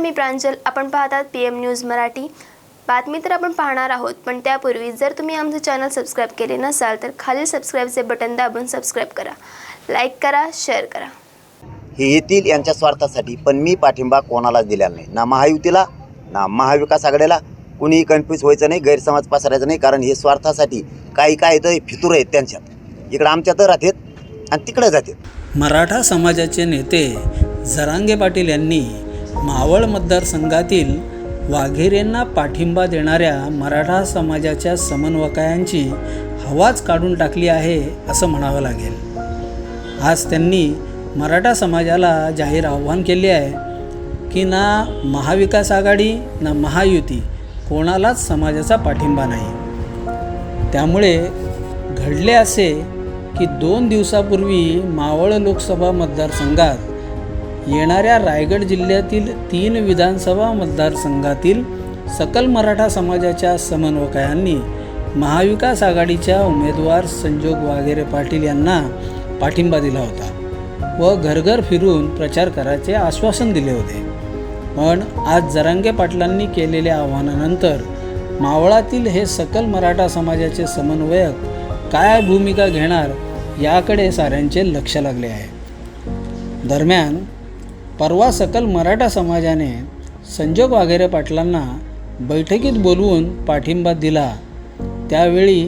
मी प्रांजल. आपण पाहतात P M news Marathi. बातमी तर आपण पाहणार आहोत पण त्यापूर्वी जर तुम्ही आमचं चॅनल सबस्क्राईब केले नसाल तर खालील सबस्क्राईबचे बटन दाबून सबस्क्राईब करा. लाईक करा शेअर करा. हे येतील यांच्या स्वार्थासाठी पण मी पाठिंबा कोणालाच दिलेला नाही. ना महायुतीला ना महाविकास आघाडीला. कुणीही कन्फ्यूज व्हायचं नाही गैरसमज पसरायचा नाही कारण हे स्वार्थासाठी काही काय तर फितूर आहेत त्यांच्यात. इकडं आमच्यात राहतात आणि तिकडे जातात. मराठा समाजाचे नेते जरांगे पाटील यांनी मावळ मतदारसंघातील वाघेरेंना पाठिंबा देणाऱ्या मराठा समाजाच्या समन्वयकांची हवाच काढून टाकली आहे असं म्हणावं लागेल. आज त्यांनी मराठा समाजाला जाहीर आव्हान केले आहे की ना महाविकास आघाडी ना महायुती कोणालाच समाजाचा पाठिंबा नाही. त्यामुळे घडले असे की दोन दिवसापूर्वी मावळ लोकसभा मतदारसंघात येणाऱ्या रायगड जिल्ह्यातील तीन विधानसभा मतदारसंघातील सकल मराठा समाजाच्या समन्वयकांनी महाविकास आघाडीच्या उमेदवार संजोग वाघेरे पाटील यांना पाठिंबा दिला होता व घरघर फिरून प्रचार करायचे आश्वासन दिले होते. पण आज जरांगे पाटलांनी केलेल्या आव्हानानंतर मावळातील हे सकल मराठा समाजाचे समन्वयक काय भूमिका घेणार याकडे साऱ्यांचे लक्ष लागले आहे. दरम्यान परवा सकल मराठा समाजाने संजोग वाघेरे पाटलांना बैठकीत बोलवून पाठिंबा दिला. त्यावेळी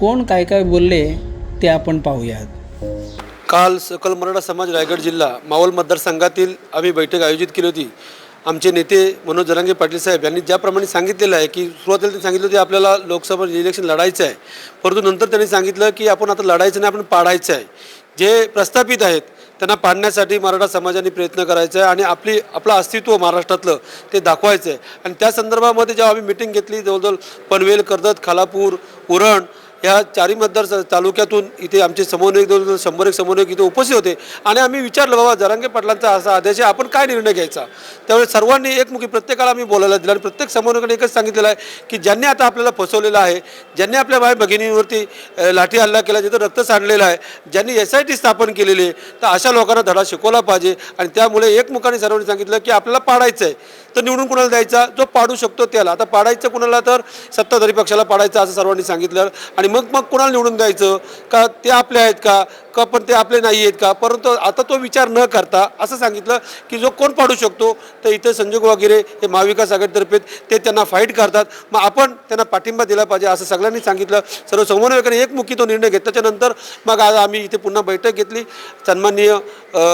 कोण काय काय बोलले ते आपण पाहूयात. काल सकल मराठा समाज रायगड जिल्हा मावळ मतदारसंघातील आम्ही बैठक आयोजित केली होती. आमचे नेते मनोज जरांगे पाटील साहेब यांनी ज्याप्रमाणे सांगितलेलं आहे की सुरुवातीला त्यांनी सांगितलं होते आपल्याला लोकसभा इलेक्शन लढायचं आहे. परंतु नंतर त्यांनी सांगितलं की आपण आता लढायचं नाही आपण पाडायचं आहे. जे प्रस्थापित आहेत त्यांना पाडण्यासाठी मराठा समाजाने प्रयत्न करायचा आहे आणि आपली आपलं अस्तित्व महाराष्ट्रातलं ते दाखवायचं. आहे आणि त्या संदर्भामध्ये जेव्हा आम्ही मिटिंग घेतली जवळजवळ पनवेल कर्जत खालापूर उरण या चारही मतदार तालुक्यातून इथे आमचे समन्वयक दोन शंभर एक समन्वयक इथे उपस्थित होते. आणि आम्ही विचारलं बाबा जरांगे पाटलांचा असा आदेश आहे आपण काय निर्णय घ्यायचा? त्यावेळी सर्वांनी एकमुखी प्रत्येकाला आम्ही बोलायला दिलं आणि प्रत्येक समन्वयकाने एकच सांगितलेलं आहे की ज्यांनी आता आपल्याला फसवलेलं आहे ज्यांनी आपल्या बाय भगिनींवरती लाठी हल्ला केला जिथं रक्त सांडलेलं आहे ज्यांनी एस आय टी स्थापन केलेली आहे तर अशा लोकांना धडा शिकवला पाहिजे. आणि त्यामुळे एकमुखाने सर्वांनी सांगितलं की आपल्याला पाडायचं आहे तर निवडून कुणाला द्यायचा? जो पाडू शकतो त्याला. आता पाडायचं कुणाला तर सत्ताधारी पक्षाला पाडायचं असं सर्वांनी सांगितलं. आणि मग मग कुणाला निवडून द्यायचं? का ते आपले आहेत का? का पण ते आपले नाही आहेत का? परंतु आता तो विचार न करता असं सांगितलं की जो कोण पाडू शकतो तर इथे संजोग वगैरे हे महाविकास आघाडीतर्फे ते त्यांना फाईट करतात. मग आपण त्यांना पाठिंबा दिला पाहिजे असं सगळ्यांनी सांगितलं. सर्व समन्वयकाने एकमुखी तो निर्णय घेतल्याच्यानंतर मग आज आम्ही इथे पुन्हा बैठक घेतली. सन्माननीय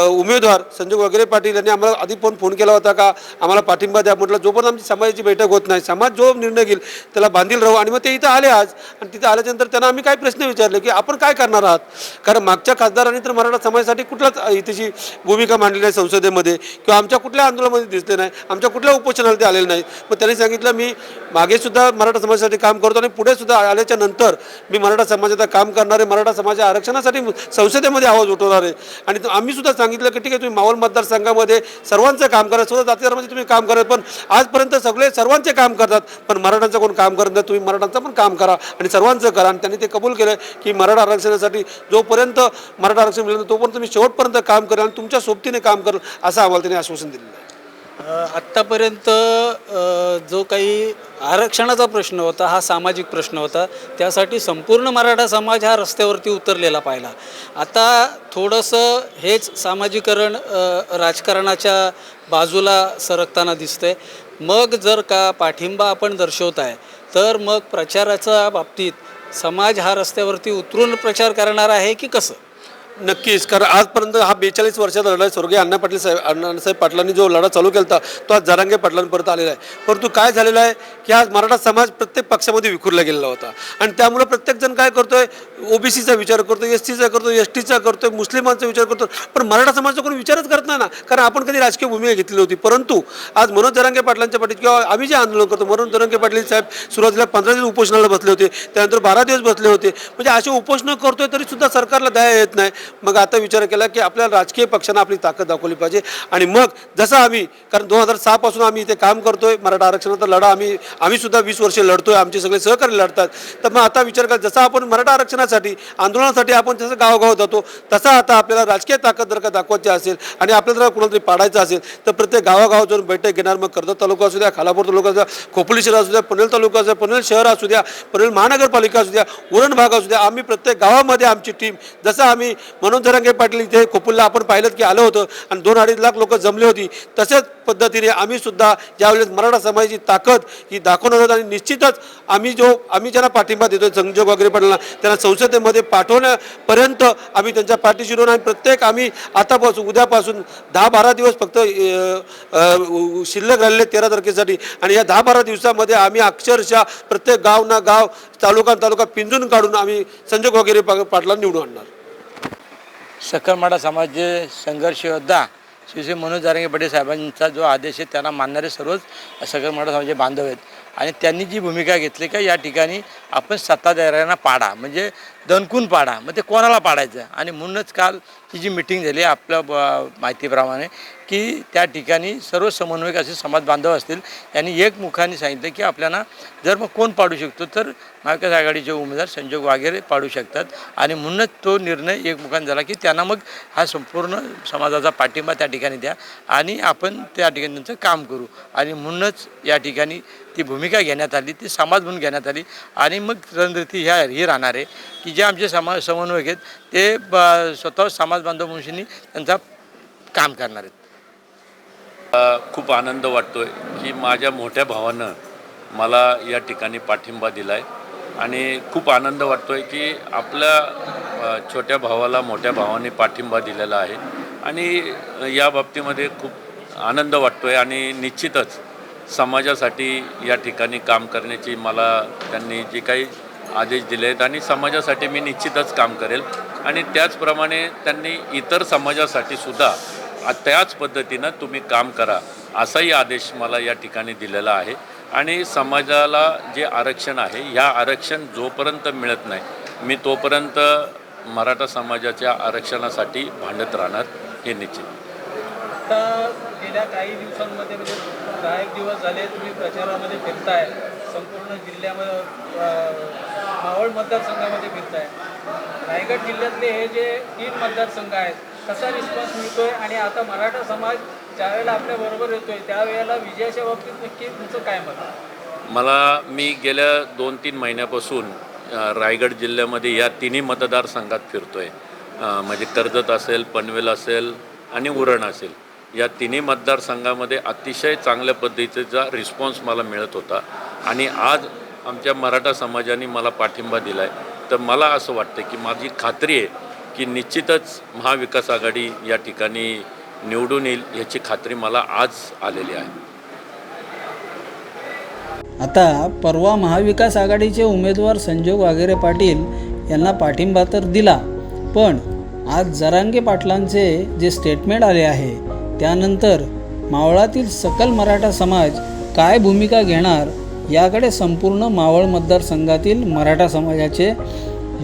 उमेदवार संजोग वगैरे पाटील यांनी आम्हाला आधी पण फोन केला होता का? आम्हाला पाठिंबा द्या म्हटलं. जोपर्यंत आमची समाजाची बैठक होत नाही समाज जो निर्णय घेईल त्याला बांधील राहू. आणि मग ते इथं आले आज. आणि तिथं आल्याच्यानंतर त्यांना आम्ही काय प्रश्न विचारले की आपण काय करणार आहात? कारण मागच्या खासदारांनी तर मराठा समाजासाठी कुठलाच इथेची भूमिका मांडली नाही संसदेमध्ये किंवा आमच्या कुठल्या आंदोलनामध्ये दिसले नाही आमच्या कुठल्या उपोषणाला ते आलेले नाही मग त्यांनी सांगितलं मी मागेसुद्धा मराठा समाजासाठी काम करतो आणि पुढेसुद्धा आल्याच्यानंतर मी मराठा समाजाचं काम करणारे मराठा समाजा आरक्षणासाठी संसदेमध्ये आवाज उठवणार आहे. आणि आम्हीसुद्धा सांगितलं की ठीक आहे तुम्ही मावळ मतदारसंघामध्ये सर्वांचं काम करा सुद्धा जाती तुम्ही काम करत पण आजपर्यंत सगळे सर्वांचे काम करतात पण मराठांचं कोण काम करत नाही तुम्ही मराठांचं पण काम करा आणि सर्वांचं करा. आणि त्यांनी ते कबूल केलं की मराठा आरक्षणासाठी जोपर्यंत मराठा आरक्षण मिळेल तोपर्यंत तुम्ही शेवटपर्यंत काम करेन आणि तुमच्या सोबतीने काम करेल असं आम्हाला त्यांनी आश्वासन दिलेलं आहे. आत्तापर्यंत जो काही आरक्षणाचा प्रश्न होता हा सामाजिक प्रश्न होता त्यासाठी संपूर्ण मराठा समाज हा रस्त्यावरती उतरलेला पाहिला. आता थोडंसं हेच सामाजिकरण राजकारणाच्या बाजूला सरकताना दिसतंय. मग जर का पाठिंबा आपण दर्शवत आहे तर मग प्रचाराच्या बाबतीत समाज हा रस्त्यावरती उतरून प्रचार करणार आहे की कसं? नक्कीच. कारण आजपर्यंत हा बेचाळीस वर्षाचा लढा आहे स्वर्गीय अण्णा पाटील साहेब अण्णासाहेब पाटलांनी जो लढा चालू केला होता तो आज जरांगे पाटलांपर्यंत आलेला आहे. परंतु काय झालेलं आहे की आज मराठा समाज प्रत्येक पक्षामध्ये विखुरला गेलेला होता. आणि त्यामुळे प्रत्येकजण काय करतोय ओबीसीचा विचार करतो एस टीचा करतो एस टीचा करतोय मुस्लिमांचा विचार करतो पण मराठा समाजाचा कोणी विचारच करत नाही ना. कारण आपण कधी राजकीय भूमिका घेतली होती. परंतु आज मनोज जरांगे पाटलांच्या पाठी किंवा आम्ही जे आंदोलन करतो मनोज जरांगे पाटील साहेब सुरुवातीला पंधरा दिवस उपोषणाला बसले होते. त्यानंतर बारा दिवस बसले होते. म्हणजे असे उपोषणं करतोय तरी सुद्धा सरकारला दया येत नाही. मग आता विचार केला की आपल्याला राजकीय पक्षांना आपली ताकद दाखवली पाहिजे. आणि मग जसं आम्ही कारण दोन हजार सहापासून आम्ही इथे काम करतोय मराठा आरक्षणाचा लढा आम्ही आम्हीसुद्धा वीस वर्ष लढतोय आमचे सगळे सहकारी लढतात. तर मग आता विचार करा जसं आपण मराठा आरक्षणासाठी आंदोलनासाठी आपण जसं गावगाव जातो तसा आता आपल्याला राजकीय ताकद जर का दाखवायची असेल आणि आपल्याला जर कुणाला तरी पाडायचं असेल तर प्रत्येक गावागाव जाऊन बैठक घेणार. मग कर्जत तालुका असू द्या खालापूर तालुका असू द्या खोपोली शहर असू द्या पनवेल तालुका असू द्या पनवेल शहर असू द्या पनवेल महानगरपालिका असू द्या उरण भाग असू द्या आम्ही प्रत्येक गावामध्ये आमची टीम जसं आम्ही म्हणून जरांगे पाटील इथे कोपुलला आपण पाहिलं की आलं होतं आणि दोन अडीच लाख लोक जमली होती. तसेच पद्धतीने आम्ही सुद्धा ज्यावेळेस मराठा समाजाची ताकद ही दाखवणार आहोत आणि निश्चितच आम्ही जो आम्ही ज्यांना पाठिंबा देतो संजोग वगैरे पडला त्यांना संसदेमध्ये पाठवण्यापर्यंत आम्ही त्यांच्या पाठीशी राहून आणि प्रत्येक आम्ही आतापासून उद्यापासून दहा बारा दिवस फक्त शिल्लक राहिलेले तेरा तारखेसाठी आणि या दहा बारा दिवसामध्ये आम्ही अक्षरशः प्रत्येक गाव ना गाव तालुका तालुका पिंजून काढून आम्ही संजोग वगैरे पा- पाटला निवडून आणणार. सकल मराठा समाज संघर्ष योद्धा श्री श्री मनोज जारंगे पटेल साहेबांचा जो आदेश आहे त्यांना मानणारे सर्वच सकल मराठा समाजाचे बांधव आहेत. आणि त्यांनी जी भूमिका घेतली का या ठिकाणी आपण सत्ताधाऱ्यांना पाडा म्हणजे दणकून पाडा मग ते कोणाला पाडायचं? आणि म्हणूनच काल ही जी मिटिंग झाली आपल्या ब- माहितीप्रमाणे की त्या ठिकाणी सर्व समन्वयक असे समाज बांधव असतील यांनी एक मुखाने सांगितलं की आपल्याला जर मग कोण पाडू शकतो तर महाविकास आघाडीचे उमेदवार संजोग वगैरे पाडू शकतात. आणि म्हणूनच तो निर्णय एकमुखाने झाला की त्यांना मग हा संपूर्ण समाजाचा पाठिंबा त्या ठिकाणी द्या आणि आपण त्या ठिकाणी त्यांचं काम करू. आणि म्हणूनच या ठिकाणी ती भूमिका घेण्यात आली ती समाज म्हणून घेण्यात आली. आणि मग रणनीती ह्या ही राहणार आहे की जे आमचे समा समन्वयक आहेत ते ब- स्वतः समाज बांधव म्हणून त्यांचा काम करणार आहेत. खूप आनंद वाटतोय की माझ्या मोठ्या भावानं मला या ठिकाणी पाठिंबा दिला आहे आणि खूप आनंद वाटतोय की आपल्या छोट्या भावाला मोठ्या भावाने पाठिंबा दिलेला आहे. आणि या बाबतीमध्ये खूप आनंद वाटतोय आणि निश्चितच समाजासाठी या ठिकाणी काम करण्याची मला त्यांनी जे काही आदेश दिले आहेत आणि समाजासाठी मी निश्चितच काम करेल. आणि त्याचप्रमाणे त्यांनी इतर समाजासाठी सुद्धा त्याच पद्धतीनं तुम्ही काम करा असाही आदेश मला या ठिकाणी दिलेला आहे. आणि समाजाला जे आरक्षण आहे ह्या आरक्षण जोपर्यंत मिळत नाही मी तोपर्यंत मराठा समाजाच्या आरक्षणासाठी भांडत राहणार हे निश्चित. गेल्या काही दिवसांमध्ये म्हणजे दहा एक दिवस झाले तुम्ही प्रचारामध्ये फिरताय. संपूर्ण जिल्ह्यामध्ये मावळ मतदारसंघामध्ये फिरताय. रायगड जिल्ह्यातले हे जे तीन मतदारसंघ आहेत कसा रिस्पॉन्स मिळतोय आणि आता मराठा समाज ज्यावेळेला आपल्या बरोबर येतोय त्यावेळेला विजयाच्या बाबतीत नक्की तुमचं काय मत मला मी गेल्या दोन तीन महिन्यापासून रायगड जिल्ह्यामध्ये या तिन्ही मतदारसंघात फिरतो आहे म्हणजे कर्जत असेल पनवेल असेल आणि उरण असेल. या तिन्ही मतदारसंघामध्ये अतिशय चांगल्या पद्धतीचा रिस्पॉन्स मला मिळत होता. आणि आज आमच्या मराठा समाजाने मला पाठिंबा दिला आहे तर मला असं वाटतं की माझी खात्री आहे की निश्चितच महाविकास आघाडी या ठिकाणी निवडून येईल याची खात्री मला आज आलेली आहे. आता परवा महाविकास आघाडीचे उमेदवार संजोग वागेरे पाटील यांना पाठिंबा तर दिला पण आज जरांगे पाटलांचे जे स्टेटमेंट आले आहे त्यानंतर मावळातील सकल मराठा समाज काय भूमिका घेणार याकडे संपूर्ण मावळ मतदारसंघातील मराठा समाजाचे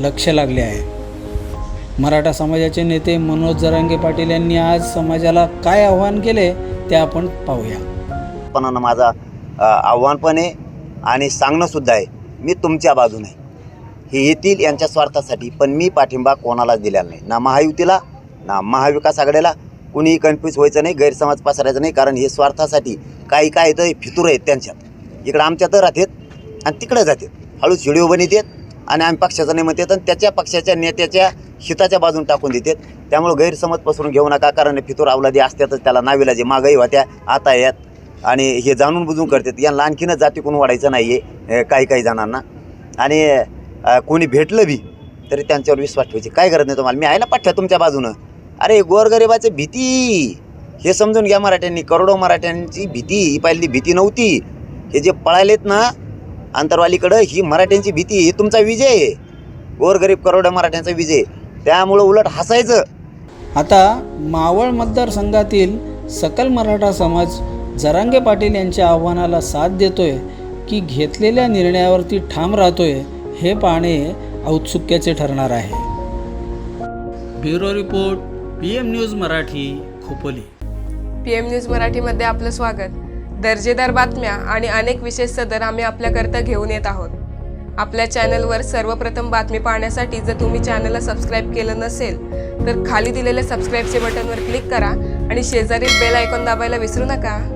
लक्ष लागले आहे. मराठा समाजाचे नेते मनोज जरांगे पाटील यांनी आज समाजाला काय आव्हान केले ते आपण पाहूया. पण माझा आव्हान पण आहे आणि सांगणंसुद्धा आहे. मी तुमच्या बाजूने. आहे. हे येतील यांच्या स्वार्थासाठी पण मी पाठिंबा कोणालाच दिलेला नाही. ना महायुतीला ना महाविकास आघाडीला कुणीही कन्फ्यूज व्हायचं नाही गैरसमज पसरायचा नाही कारण हे स्वार्थासाठी काही काय तर फितूर आहेत त्यांच्यात. इकडं आमच्यात राहतात आणि तिकडं जातात. हळूच व्हिडिओ बनवतात आणि आम्ही पक्षाचं नाही म्हणतात आणि त्याच्या पक्षाच्या नेत्याच्या हिताच्या बाजून टाकून देतात. त्यामुळं गैरसमज पसरून घेऊ नका कारण फितूर अवलादी असतातच त्याला नावीला जे मागही होत्या आता यात. आणि हे जाणून बुजून करतात. यांना आणखीनच जाती कोण वाढायचं नाही आहे काही काही जणांना. आणि कोणी भेटलं बी तरी त्यांच्यावर विश्वास ठेवायची. काय गरज नाही तुम्हाला? मी आहे ना पाठ्या तुमच्या बाजूनं. अरे गोरगरिबाची भीती. हे समजून घ्या मराठ्यांनी करोडो मराठ्यांची भीती. ही पहिली भीती नव्हती. हे जे पळालेत ना आंतरवालीकडं ही मराठ्यांची भीती. ही तुमचा विजय आहे. गोरगरीब करोडो मराठ्यांचा विजय. त्यामुळं उलट हसायचं. आता मावळ मतदारसंघातील सकल मराठा समाज जरांगे पाटील यांच्या आव्हानाला साथ देतोय की घेतलेल्या निर्णयावरती ठाम राहतोय हे पाहणे औत्सुक्याचे ठरणार आहे. Bureau report P M news Marathi Khopoli. P M news मराठीमध्ये आपलं स्वागत. दर्जेदार बातम्या आणि अनेक विशेष सदर आम्ही आपल्याकरता घेऊन येत आहोत. आपल्या चॅनलवर सर्वप्रथम बातमी पाहण्यासाठी जर तुम्ही चॅनलला सबस्क्राईब केलं नसेल तर खाली दिलेल्या सबस्क्राईबचे बटनवर क्लिक करा आणि शेजारील बेल आयकॉन दाबायला विसरू नका.